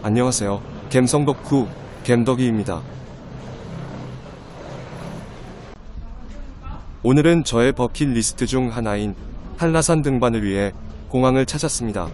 안녕하세요. 갬성덕후 갬덕이입니다. 오늘은 저의 버킷리스트 중 하나인 한라산 등반을 위해 공항을 찾았습니다.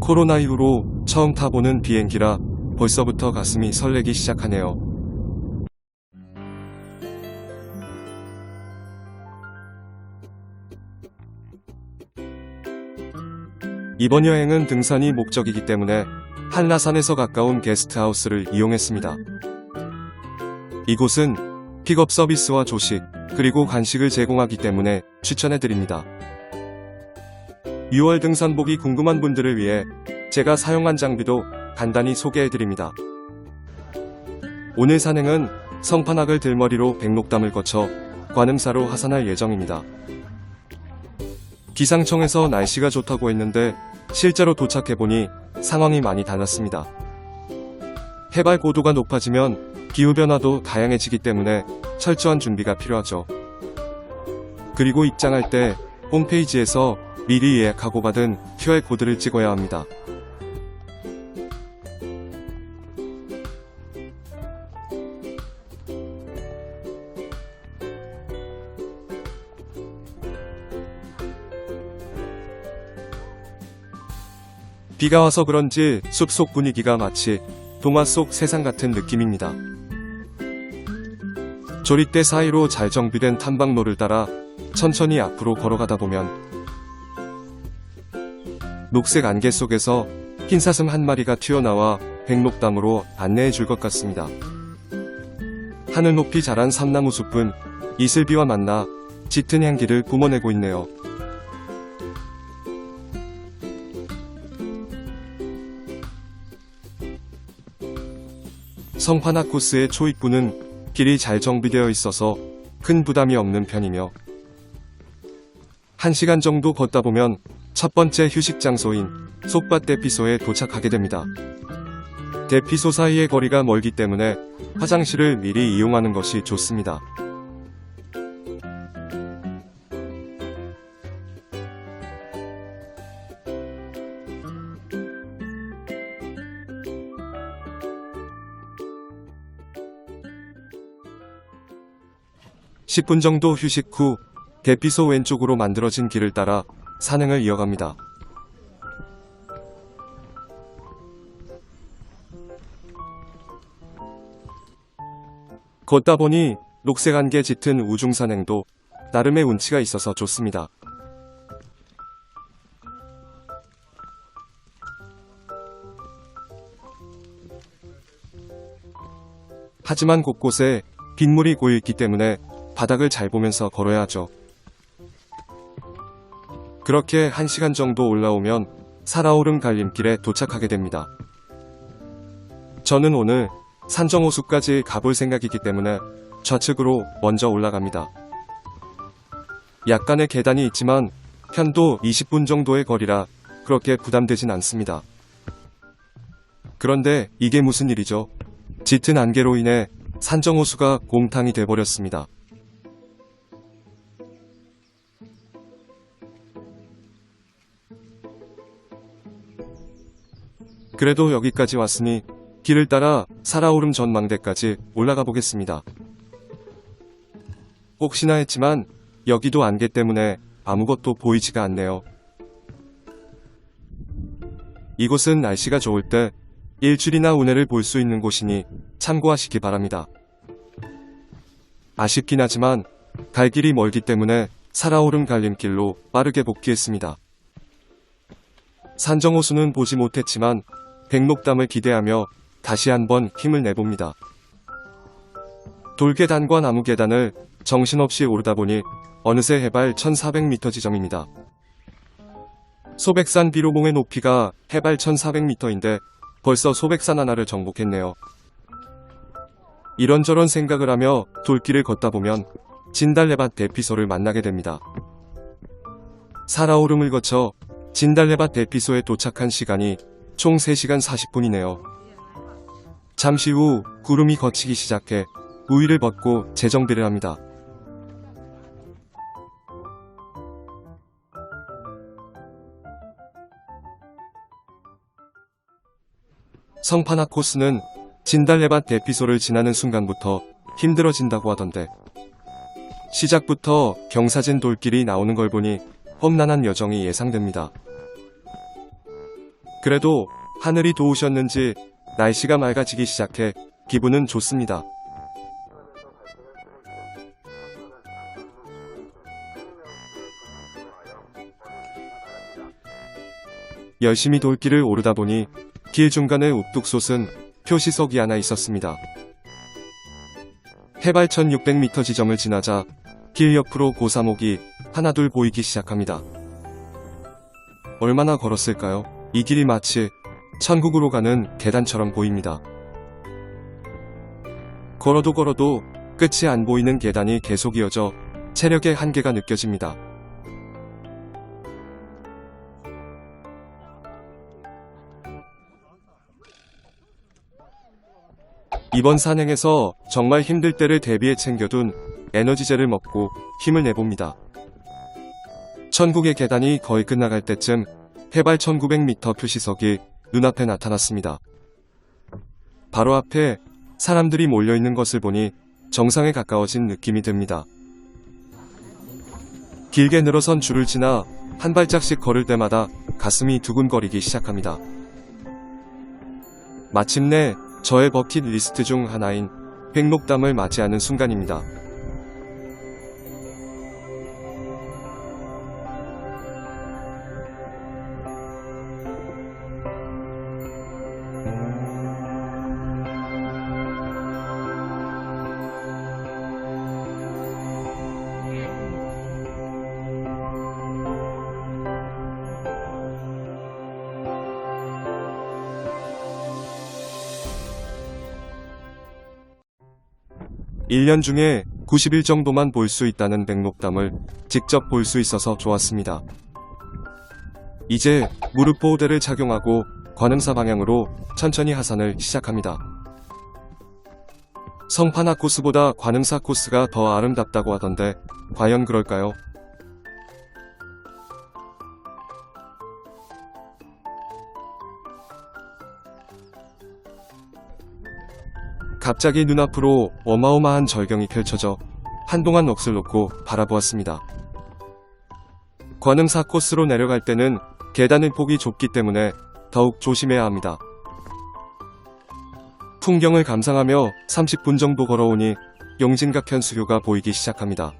코로나 이후로 처음 타보는 비행기라 벌써부터 가슴이 설레기 시작하네요. 이번 여행은 등산이 목적이기 때문에 한라산에서 가까운 게스트하우스를 이용했습니다. 이곳은 픽업 서비스와 조식, 그리고 간식을 제공하기 때문에 추천해드립니다. 6월 등산복이 궁금한 분들을 위해 제가 사용한 장비도 간단히 소개해드립니다. 오늘 산행은 성판악을 들머리로 백록담을 거쳐 관음사로 하산할 예정입니다. 기상청에서 날씨가 좋다고 했는데 실제로 도착해보니 상황이 많이 달랐습니다. 해발 고도가 높아지면 기후변화도 다양해지기 때문에 철저한 준비가 필요하죠. 그리고 입장할 때 홈페이지에서 미리 예약하고 받은 QR코드를 찍어야 합니다. 비가 와서 그런지 숲속 분위기가 마치 동화 속 세상 같은 느낌입니다. 조리대 사이로 잘 정비된 탐방로를 따라 천천히 앞으로 걸어가다 보면 녹색 안개 속에서 흰 사슴 한 마리가 튀어나와 백록담으로 안내해 줄 것 같습니다. 하늘 높이 자란 삼나무 숲은 이슬비와 만나 짙은 향기를 뿜어내고 있네요. 성판악 코스의 초입부는 길이 잘 정비되어 있어서 큰 부담이 없는 편이며 1시간 정도 걷다 보면 첫 번째 휴식 장소인 속밭 대피소에 도착하게 됩니다. 대피소 사이의 거리가 멀기 때문에 화장실을 미리 이용하는 것이 좋습니다. (10분) 정도 휴식 후 대피소 왼쪽으로 만들어진 길을 따라 산행을 이어갑니다. 걷다 보니 녹색 안개 짙은 우중산행도 나름의 운치가 있어서 좋습니다. 하지만 곳곳에 빗물이 고여있기 때문에 바닥을 잘 보면서 걸어야 하죠. 그렇게 1시간 정도 올라오면 살아오름 갈림길에 도착하게 됩니다. 저는 오늘 산정호수까지 가볼 생각이기 때문에 좌측으로 먼저 올라갑니다. 약간의 계단이 있지만 편도 20분 정도의 거리라 그렇게 부담되진 않습니다. 그런데 이게 무슨 일이죠? 짙은 안개로 인해 산정호수가 곰탕이 돼버렸습니다. 그래도 여기까지 왔으니 길을 따라 살아오름 전망대까지 올라가 보겠습니다. 혹시나 했지만 여기도 안개 때문에 아무것도 보이지가 않네요. 이곳은 날씨가 좋을 때 일출이나 운해를 볼 수 있는 곳이니 참고하시기 바랍니다. 아쉽긴 하지만 갈 길이 멀기 때문에 살아오른 갈림길로 빠르게 복귀했습니다. 산정호수는 보지 못했지만 백록담을 기대하며 다시 한번 힘을 내봅니다. 돌계단과 나무계단을 정신없이 오르다 보니 어느새 해발 1400m 지점입니다. 소백산 비로봉의 높이가 해발 1400m인데 벌써 소백산 하나를 정복했네요. 이런저런 생각을 하며 돌길을 걷다 보면 진달래밭 대피소를 만나게 됩니다. 살아오름을 거쳐 진달래밭 대피소에 도착한 시간이 총 3시간 40분이네요. 잠시 후 구름이 걷히기 시작해 우위를 벗고 재정비를 합니다. 성파나 코스는 진달래밭 대피소를 지나는 순간부터 힘들어진다고 하던데 시작부터 경사진 돌길이 나오는 걸 보니 험난한 여정이 예상됩니다. 그래도 하늘이 도우셨는지 날씨가 맑아지기 시작해 기분은 좋습니다. 열심히 돌길을 오르다 보니 길 중간에 우뚝 솟은 표시석이 하나 있었습니다. 해발 1600m 지점을 지나자 길 옆으로 고사목이 하나둘 보이기 시작합니다. 얼마나 걸었을까요? 이 길이 마치 천국으로 가는 계단처럼 보입니다. 걸어도 걸어도 끝이 안 보이는 계단이 계속 이어져 체력의 한계가 느껴집니다. 이번 산행에서 정말 힘들 때를 대비해 챙겨둔 에너지젤을 먹고 힘을 내봅니다. 천국의 계단이 거의 끝나갈 때쯤 해발 1900m 표시석이 눈앞에 나타났습니다. 바로 앞에 사람들이 몰려있는 것을 보니 정상에 가까워진 느낌이 듭니다. 길게 늘어선 줄을 지나 한 발짝씩 걸을 때마다 가슴이 두근거리기 시작합니다. 마침내 저의 버킷 리스트 중 하나인 백록담을 맞이하는 순간입니다. 일년 중에 90일 정도만 볼 수 있다는 백록담을 직접 볼 수 있어서 좋았습니다. 이제 무릎 보호대를 착용하고 관음사 방향으로 천천히 하산을 시작합니다. 성파나 코스보다 관음사 코스가 더 아름답다고 하던데 과연 그럴까요? 갑자기 눈앞으로 어마어마한 절경이 펼쳐져 한동안 넋을 놓고 바라보았습니다. 관음사 코스로 내려갈 때는 계단의 폭이 좁기 때문에 더욱 조심해야 합니다. 풍경을 감상하며 30분 정도 걸어오니 용진각 현 수교가 보이기 시작합니다.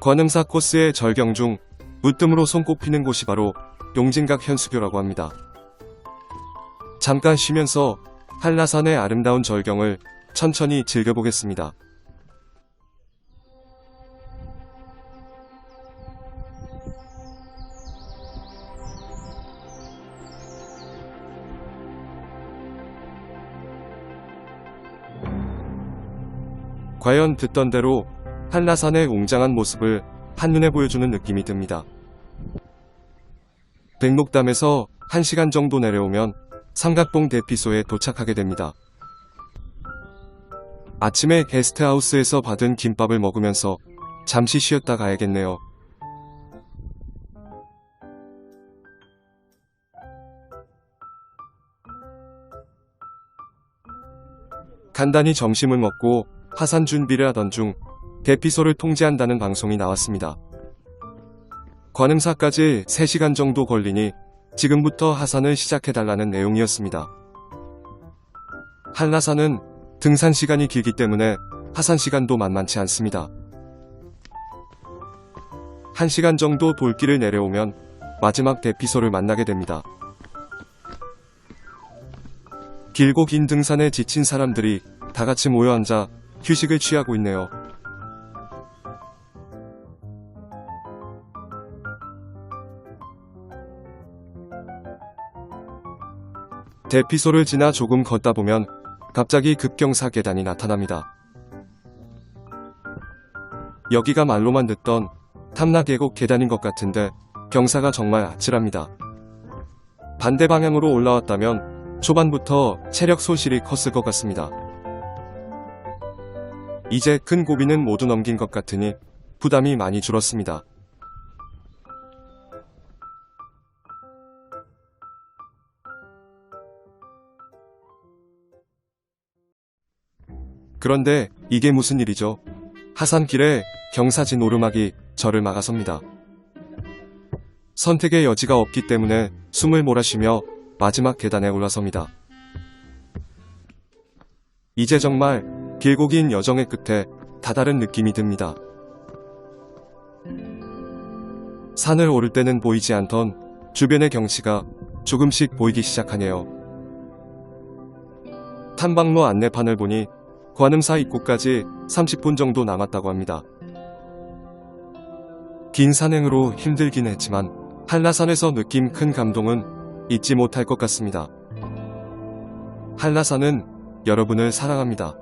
관음사 코스의 절경 중 무뜸으로 손꼽히는 곳이 바로 용진각 현수교라고 합니다. 잠깐 쉬면서 한라산의 아름다운 절경을 천천히 즐겨보겠습니다. 과연 듣던 대로 한라산의 웅장한 모습을 한눈에 보여주는 느낌이 듭니다. 백록담에서 1시간 정도 내려오면 삼각봉 대피소에 도착하게 됩니다. 아침에 게스트하우스에서 받은 김밥을 먹으면서 잠시 쉬었다 가야겠네요. 간단히 점심을 먹고 하산 준비를 하던 중 대피소를 통제한다는 방송이 나왔습니다. 관음사까지 3시간 정도 걸리니 지금부터 하산을 시작해달라는 내용이었습니다. 한라산은 등산 시간이 길기 때문에 하산 시간도 만만치 않습니다. 한 시간 정도 돌길을 내려오면 마지막 대피소를 만나게 됩니다. 길고 긴 등산에 지친 사람들이 다 같이 모여 앉아 휴식을 취하고 있네요. 대피소를 지나 조금 걷다 보면 갑자기 급경사 계단이 나타납니다. 여기가 말로만 듣던 탐나계곡 계단인 것 같은데 경사가 정말 아찔합니다. 반대 방향으로 올라왔다면 초반부터 체력 손실이 컸을 것 같습니다. 이제 큰 고비는 모두 넘긴 것 같으니 부담이 많이 줄었습니다. 그런데 이게 무슨 일이죠? 하산길에 경사진 오르막이 저를 막아섭니다. 선택의 여지가 없기 때문에 숨을 몰아쉬며 마지막 계단에 올라섭니다. 이제 정말 길고 긴 여정의 끝에 다다른 느낌이 듭니다. 산을 오를 때는 보이지 않던 주변의 경치가 조금씩 보이기 시작하네요. 탐방로 안내판을 보니 관음사 입구까지 30분 정도 남았다고 합니다. 긴 산행으로 힘들긴 했지만 한라산에서 느낀 큰 감동은 잊지 못할 것 같습니다. 한라산은 여러분을 사랑합니다.